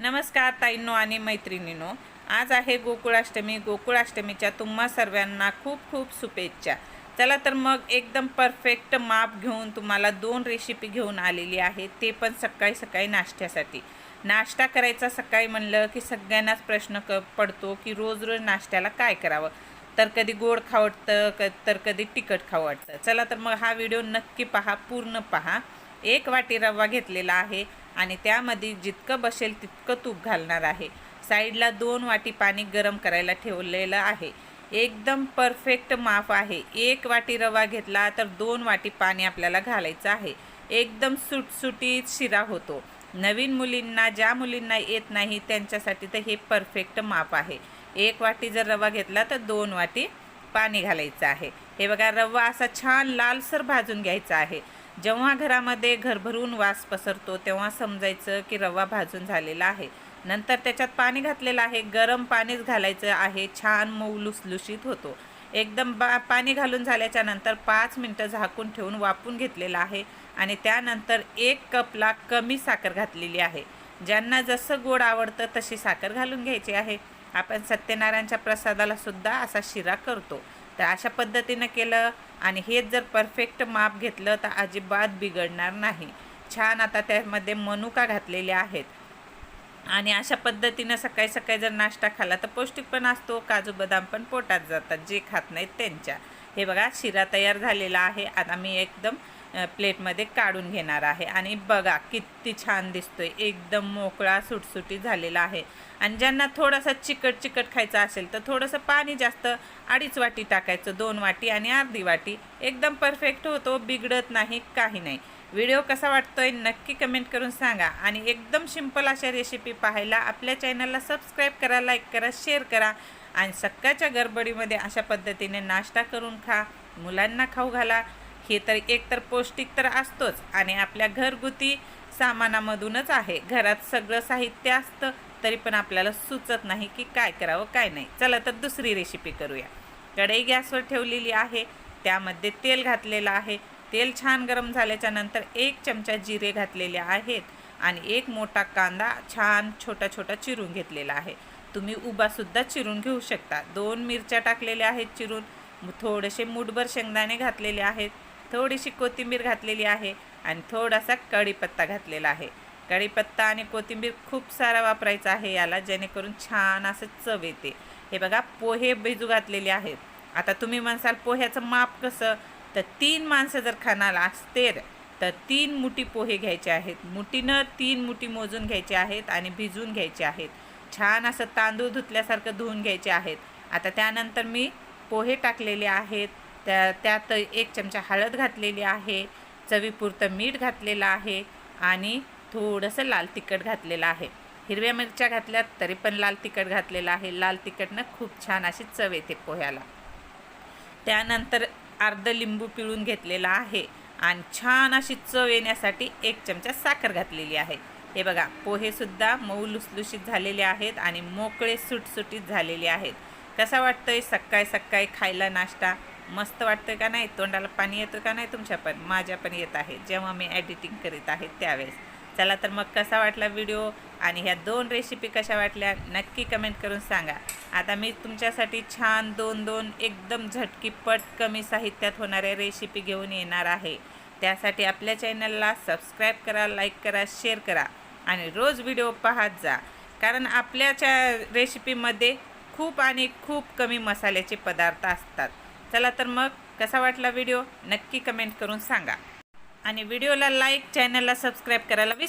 नमस्कार ताईंनो आणि मैत्रिणीनो. आज आहे गोकुळाष्टमी. गोकुळाष्टमीच्या तुम्हा सर्वांना खूप खूप शुभेच्छा. चला तर मग एकदम परफेक्ट माप घेऊन तुम्हाला दोन रेसिपी घेऊन आलेली आहे. ते पण सकाळी सकाळी नाश्त्यासाठी. नाश्ता करायचा सकाळी म्हणलं की सगळ्यांनाच प्रश्न क पडतो की रोज रोज नाश्त्याला काय करावं? तर कधी गोड खावटतं क तर कधी तिखट खावटतं. वाटतं चला तर मग हा व्हिडिओ नक्की पहा पूर्ण पहा. एक वाटी रवा घेतलेला आहे आणि त्यामध्ये जितकं बसेल तितकं तूप घालणार आहे. साईडला दोन वाटी पाणी गरम करायला ठेवलेलं आहे. एकदम परफेक्ट माप आहे. एक वाटी रवा घेतला तर दोन वाटी पाणी आपल्याला घालायचं आहे. एकदम सुटसुटीत शिरा होतो. नवीन मुलींना ज्या मुलींना येत नाही त्यांच्यासाठी तर हे परफेक्ट माप आहे. एक वाटी जर रवा घेतला तर दोन वाटी पाणी घालायचं आहे. हे बघा रवा असा छान लालसर भाजून घ्यायचा आहे. जेव्हा घरामध्ये घरभरून वास पसरतो तेव्हा समजायचं की रवा भाजून झालेला आहे. नंतर त्याच्यात पाणी घातलेलं आहे. गरम पाणीच घालायचं आहे. छान मऊ लुसलुशीत होतो. एकदम बा पाणी घालून झाल्याच्यानंतर पाच मिनटं झाकून ठेवून वापून घेतलेलं आहे आणि त्यानंतर एक कपला कमी साखर घातलेली आहे. ज्यांना जसं गोड आवडतं तशी साखर घालून घ्यायची आहे. आपण सत्यनारायणच्या प्रसादाला सुद्धा असा शिरा करतो. तर अशा पद्धतीनं केलं आणि हेच जर परफेक्ट माप घेतलं तर अजिबात बिघडणार नाही. छान आता त्यामध्ये मनुका घातलेल्या आहेत. आणि अशा पद्धतीनं सकाळी सकाळी जर नाश्ता खाल्ला तर पौष्टिक पण असतो काजू बदाम पण पोटात जातात जे खात नाहीत त्यांच्या. हे बघा शिरा तयार झालेला आहे. आता मी एकदम प्लेटमध्ये काढून घेणार आहे. आणि बघा किती छान दिसतोय. एकदम मोकळा सुटसुटी झालेला आहे. आणि ज्यांना थोडासा चिकट चिकट खायचा असेल तर थोडंसं पाणी जास्त अडीच वाटी टाकायचं दोन वाटी आणि अर्धी वाटी. एकदम परफेक्ट होतो बिघडत नाही काही नाही. व्हिडिओ कसा वाटतोय नक्की कमेंट करून सांगा. आणि एकदम सिंपल अशा रेसिपी पाहायला आपल्या चॅनलला सबस्क्राईब करा लाईक करा शेअर करा. आणि सकाळच्या गडबडीमध्ये अशा पद्धतीने नाश्ता करून खा. मुलांना खाऊ घाला. हे तर एक तर पौष्टिक तर असतोच आणि आपल्या घरगुती सामानामधूनच आहे. घरात सगळं साहित्य असतं तरी पण आपल्याला सुचत नाही की काय करावं काय नाही. चला तर दुसरी रेसिपी करूया. कढई गॅसवर ठेवलेली आहे. त्यामध्ये तेल घातलेलं आहे. तेल छान गरम झाल्याच्यानंतर एक चमचा जिरे घातलेले आहेत आणि एक मोठा कांदा छान छोटा छोटा चिरून घेतलेला आहे. तुम्ही उभासुद्धा चिरून घेऊ शकता. दोन मिरच्या टाकलेल्या आहेत चिरून. थोडेसे मुठभर शेंगदाणे घातलेले आहेत. थोडीशी कोथिंबीर घातलेली आहे आणि थोडासा कढीपत्ता घातलेला आहे. कढीपत्ता आणि कोथिंबीर खूप सारा वापरायचा आहे याला जेणेकरून छान असं चव येते. हे बघा पोहे भिजू घातलेले आहेत. आता तुम्ही म्हणसाल पोह्याचं माप कसं? तर तीन माणसं जर खाणार असते तर तीन मुठी पोहे घ्यायचे आहेत. मुठीनं तीन मुठी मोजून घ्यायचे आहेत आणि भिजवून घ्यायचे आहेत. छान असं तांदूळ धुतल्यासारखं धुवून घ्यायचे आहेत. आता त्यानंतर मी पोहे टाकलेले आहेत. त्या त्यात एक चमचा हळद घातलेली आहे चवीपुरतं मीठ घातलेलं आहे आणि थोडंसं लाल तिखट घातलेलं आहे. हिरव्या मिरच्या घातल्यात तरी पण लाल तिखट घातलेलं आहे. लाल तिखटनं खूप छान अशी चव येते पोह्याला. त्यानंतर अर्ध लिंबू पिळून घेतलेला आहे आणि छान अशी चव येण्यासाठी एक चमचा साखर घातलेली आहे. हे बघा पोहेसुद्धा मऊ लुसलुशीत झालेले आहेत आणि मोकळे सुटसुटीत झालेले आहेत. कसा वाटतंय? सकाळी सकाळी खायला नाश्ता? मस्त वाटतं का नाही? तोंडाला पाणी येतं का नाही तुमच्या पण? माझ्या पण येत आहे. जेव्हा मी एडिटिंग करीत आहे त्यावेळेस. चला तर मग कसा वाटला व्हिडिओ आणि ह्या दोन रेसिपी कशा वाटल्या? नक्की कमेंट करून सांगा. आता मी तुमच्यासाठी छान दोन दोन एकदम झटकीपट कमी साहित्यात होणाऱ्या रेसिपी घेऊन येणार आहे. त्यासाठी आपल्या चॅनलला सबस्क्राईब करा लाईक करा शेअर करा. आणि रोज व्हिडिओ पाहत जा. कारण आपल्याच्या रेसिपीमध्ये खूप आणि खूप कमी मसाल्याचे पदार्थ असतात. चला तर मग कसा वाटला व्हिडिओ? नक्की कमेंट करून सांगा. आणि व्हिडिओला लाईक चॅनलला सबस्क्राईब करायला विसरू